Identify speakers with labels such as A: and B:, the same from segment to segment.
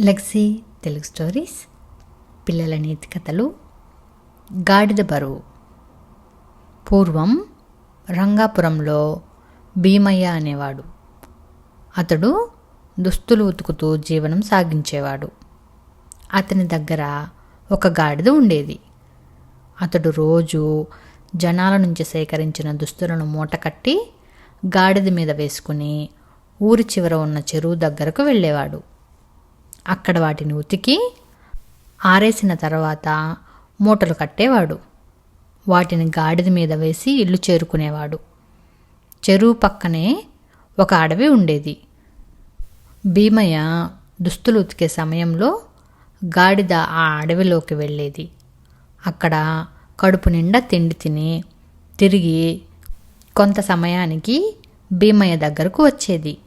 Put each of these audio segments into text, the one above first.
A: లెక్సీ Telugu stories పిల్లల నీతి కథలు గాడిద బరువు. పూర్వం రంగాపురంలో భీమయ్య అనేవాడు. అతడు దుస్తులు ఉతుకుతూ జీవనం సాగించేవాడు. అతని దగ్గర ఒక గాడిద ఉండేది. అతడు రోజు జనాల నుంచి సేకరించిన దుస్తులను మూటకట్టి గాడిద మీద వేసుకుని ఊరి చివర ఉన్న చెరువు దగ్గరకు వెళ్ళేవాడు. అక్కడ వాటిని ఉతికి ఆరేసిన తర్వాత మూటలు కట్టేవాడు. వాటిని గాడిద మీద వేసి ఇల్లు చేరుకునేవాడు. చెరువు పక్కనే ఒక అడవి ఉండేది. భీమయ్య దుస్తులు ఉతికే సమయంలో గాడిద ఆ అడవిలోకి వెళ్ళేది. అక్కడ కడుపు నిండా తిండి తిని తిరిగి కొంత సమయానికి భీమయ్య దగ్గరకు వచ్చేది.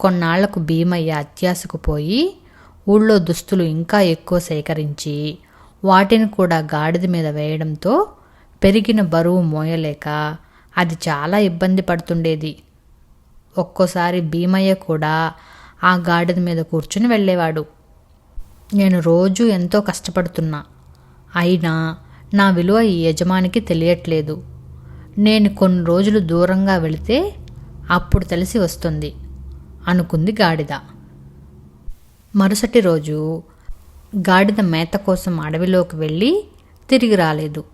A: కొన్నాళ్ళకు భీమయ్య అత్యాశకు పోయి ఊళ్ళో దుస్తులు ఇంకా ఎక్కువ సేకరించి వాటిని కూడా గాడిద మీద వేయడంతో పెరిగిన బరువు మోయలేక అది చాలా ఇబ్బంది పడుతుండేది. ఒక్కోసారి భీమయ్య కూడా ఆ గాడిద మీద కూర్చుని వెళ్ళేవాడు. నేను రోజు ఎంతో కష్టపడుతున్నా. అయినా నా విలువ ఈ యజమానికి తెలియట్లేదు. నేను కొన్ని రోజులు దూరంగా వెళితే అప్పుడు తెలిసి వస్తుంది అనుకుంది గాడిద. మరుసటి రోజు గాడిద మేత కోసం అడవిలోకి వెళ్ళి తిరిగి రాలేదు.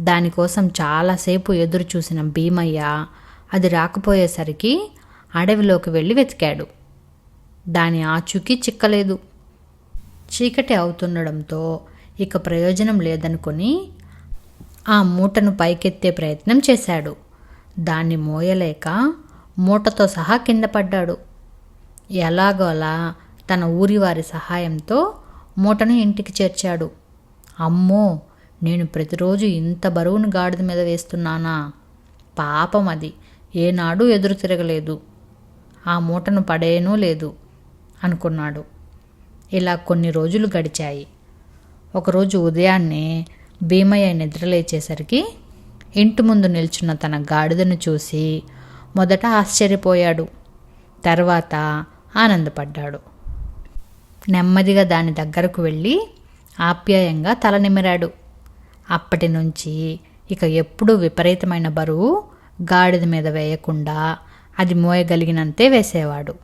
A: దానికోసం చాలాసేపు ఎదురు చూసిన భీమయ్య అది రాకపోయేసరికి అడవిలోకి వెళ్ళి వెతికాడు. దాని ఆచూకీ చిక్కలేదు. చీకటి అవుతుండడంతో ఇక ప్రయోజనం లేదనుకుని ఆ మూటను పైకెత్తే ప్రయత్నం చేశాడు. దాన్ని మోయలేక మూటతో సహా కింద పడ్డాడు. ఎలాగోలా తన ఊరి వారి సహాయంతో మూటను ఇంటికి చేర్చాడు. అమ్మో నేను ప్రతిరోజు ఇంత బరువును గాడిద మీద వేస్తున్నానా? పాపం అది. ఏనాడు ఎదురు తిరగలేదు. ఆ మూటను పడేనూ లేదు అనుకున్నాడు. ఇలా కొన్ని రోజులు గడిచాయి. ఒకరోజు ఉదయాన్నే భీమయ్య నిద్రలేచేసరికి ఇంటి ముందు నిల్చున్న తన గాడిదను చూసి మొదట ఆశ్చర్యపోయాడు. తర్వాత ఆనందపడ్డాడు. నెమ్మదిగా దాని దగ్గరకు వెళ్ళి ఆప్యాయంగా తల నిమిరాడు. అప్పటి నుంచి ఇక ఎప్పుడూ విపరీతమైన బరువు గాడిద మీద వేయకుండా అది మోయగలిగినంతే వేసేవాడు.